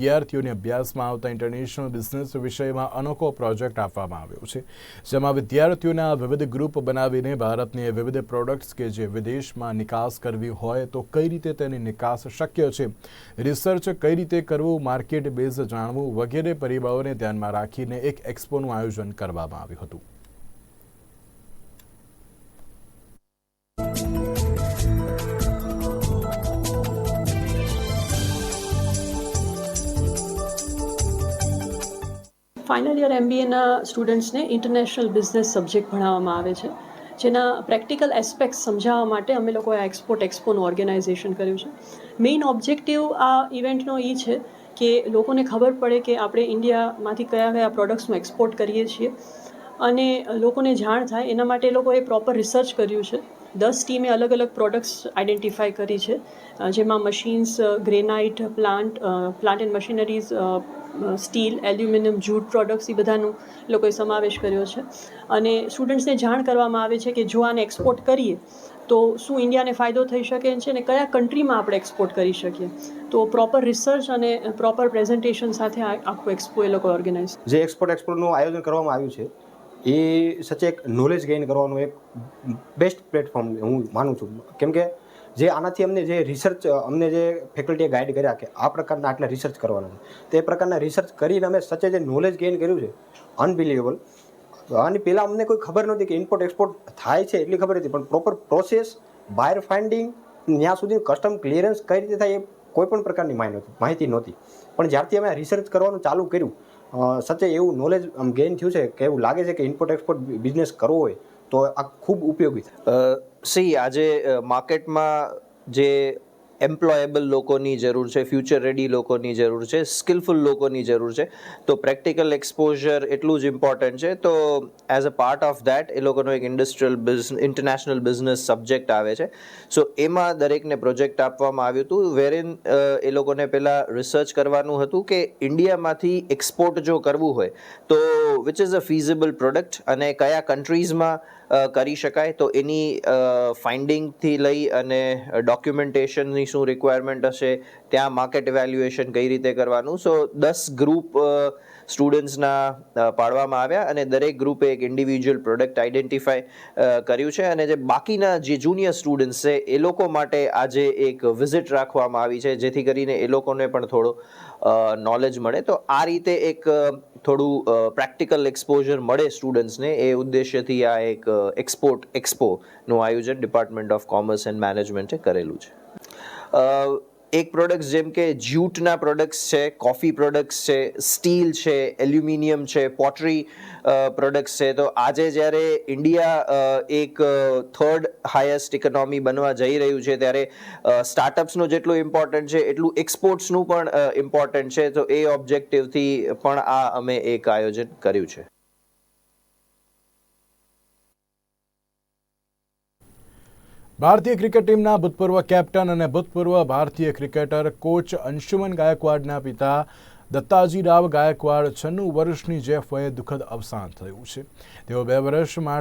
વિદ્યાર્થીઓને અભ્યાસમાં આવતા ઇન્ટરનેશનલ બિઝનેસ વિષયમાં અનોખો પ્રોજેક્ટ આપવામાં આવ્યો છે, જેમાં વિદ્યાર્થીઓના વિવિધ ગ્રુપ બનાવીને ભારતની વિવિધ પ્રોડક્ટ્સ કે જે વિદેશમાં નિકાસ કરવી હોય તો કઈ રીતે તેની નિકાસ શક્ય છે રિસર્ચ કઈ રીતે કરવું માર્કેટ બેઝ જાણવું વગેરે પરિબળોને ધ્યાનમાં રાખીને એક એક્સપોનું આયોજન કરવામાં આવ્યું હતું. ફાઇનલ યર એમબીએના સ્ટુડન્ટ્સને ઇન્ટરનેશનલ બિઝનેસ સબ્જેક્ટ ભણાવવામાં આવે છે. જેના પ્રેક્ટિકલ એસ્પેક્ટ સમજાવવા માટે અમે લોકોએ આ એક્સપોર્ટ એક્સપોનું ઓર્ગેનાઇઝેશન કર્યું છે. મેઇન ઓબ્જેક્ટિવ આ ઇવેન્ટનો એ છે કે લોકોને ખબર પડે કે આપણે ઇન્ડિયામાંથી કયા કયા પ્રોડક્ટ્સનું એક્સપોર્ટ કરીએ છીએ. અને લોકોને જાણ થાય, એના માટે એ લોકોએ પ્રોપર રિસર્ચ કર્યું છે. દસ ટીમે અલગ અલગ પ્રોડક્ટ્સ આઈડેન્ટિફાઈ કરી છે. જેમાં machines granite plant plant and machineries steel aluminium jute products એ બધાનું લોકોએ સમાવેશ કર્યો છે. અને સ્ટુડન્ટ્સને જાણ કરવામાં આવે છે કે જો આને એક્સપોર્ટ કરીએ, તો શું ઇન્ડિયાને ફાયદો થઈ શકે છે અને કયા કન્ટ્રીમાં આપણે એક્સપોર્ટ કરી શકીએ? તો પ્રોપર રિસર્ચ અને પ્રોપર પ્રેઝન્ટેશન સાથે આખું એક્સપો એ લોકો ઓર્ગેનાઇઝ જે એક્સપોર્ટ એક્સપોર્ટનું આયોજન કરવામાં આવ્યું છે એ સચે એક નોલેજ ગેઇન કરવાનું એક બેસ્ટ પ્લેટફોર્મ હું માનું છું. કેમ કે જે આનાથી અમને જે રિસર્ચ અમને જે ફેકલ્ટીએ ગાઈડ કર્યા કે આ પ્રકારના આટલા રિસર્ચ કરવાના છે. તે પ્રકારના રિસર્ચ કરીને અમે સચે જે નોલેજ ગેઇન કર્યું છે અનબિલિવેબલ આની પહેલાં અમને કોઈ ખબર નહોતી કે ઇમ્પોર્ટ એક્સપોર્ટ થાય છે, એટલી ખબર હતી. પણ પ્રોપર પ્રોસેસ બાયર ફાઇન્ડિંગ ત્યાં સુધી કસ્ટમ ક્લિયરન્સ કઈ રીતે થાય એ કોઈ પણ પ્રકારની માહિતી નહોતી. પણ જ્યારથી અમે રિસર્ચ કરવાનું ચાલુ કર્યું સચે એવું નોલેજ આમ ગેઇન થયું છે કે એવું લાગે છે કે ઇમ્પોર્ટ એક્સપોર્ટ બિઝનેસ કરવો હોય, તો આ ખૂબ ઉપયોગી થાય. સી, આજે માર્કેટમાં જે એમ્પ્લોયેબલ લોકોની જરૂર છે ફ્યુચર રેડી લોકોની જરૂર છે સ્કિલફુલ લોકોની જરૂર છે. તો પ્રેક્ટિકલ એક્સપોઝર એટલું જ ઇમ્પોર્ટન્ટ છે. તો as a part of that એ લોકોનો એક industrial business international business subject આવે છે. સો એમાં દરેકને પ્રોજેક્ટ આપવામાં આવ્યું હતું વેરેન એ લોકોને પહેલાં રિસર્ચ કરવાનું હતું કે ઇન્ડિયામાંથી એક્સપોર્ટ જો કરવું હોય, તો which is a feasible product અને કયા કન્ટ્રીઝમાં કરી શકાય. તો એની ફાઇન્ડિંગથી લઈ અને ડોક્યુમેન્ટેશનની શું રિક્વાયરમેન્ટ હશે ત્યાં માર્કેટ ઇવેલ્યુએશન કઈ રીતે કરવાનું? સો દસ ગ્રુપ સ્ટુડન્ટ્સના પાડવામાં આવ્યા અને દરેક ગ્રુપે એક ઇન્ડિવિજ્યુઅલ પ્રોડક્ટ આઈડેન્ટિફાય કર્યું છે અને જે બાકીના જે જુનિયર સ્ટુડન્ટ્સ છે, એ લોકો માટે આજે એક વિઝિટ રાખવામાં આવી છે, જેથી કરીને એ લોકોને પણ થોડો નોલેજ મળે. તો આ રીતે એક થોડું પ્રેક્ટિકલ એક્સપોઝર મળે સ્ટુડન્ટ્સને એ ઉદ્દેશ્યથી આ એક એક્સપોર્ટ એક્સપોનું આયોજન ડિપાર્ટમેન્ટ ઓફ કોમર્સ એન્ડ મેનેજમેન્ટે કરેલું છે. એક પ્રોડક્ટ્સ જેમ કે જ્યુટના પ્રોડક્ટ્સ છે કોફી પ્રોડક્ટ્સ છે સ્ટીલ છે એલ્યુમિનિયમ છે પોટરી પ્રોડક્ટ્સ છે. તો આજે જ્યારે ઇન્ડિયા એક થર્ડ હાયેસ્ટ ઇકોનોમી બનવા જઈ રહ્યું છે, ત્યારે સ્ટાર્ટઅપ્સનું જેટલું ઇમ્પોર્ટન્ટ છે, એટલું એક્સપોર્ટ્સનું પણ ઇમ્પોર્ટન્ટ છે. તો એ ઓબ્જેક્ટિવથી પણ આ અમે એક આયોજન કર્યું છે. ભારતીય ક્રિકેટ ટીમના ભૂતપૂર્વ કેપ્ટન અને ભૂતપૂર્વ ભારતીય ક્રિકેટર કોચ અંશુમન ગાયકવાડના પિતા દત્તાજી રાવ ગાયકવાડ છન્નું વર્ષની જેફ વયે દુઃખદ અવસાન થયું છે. તેઓ બે વર્ષ માટે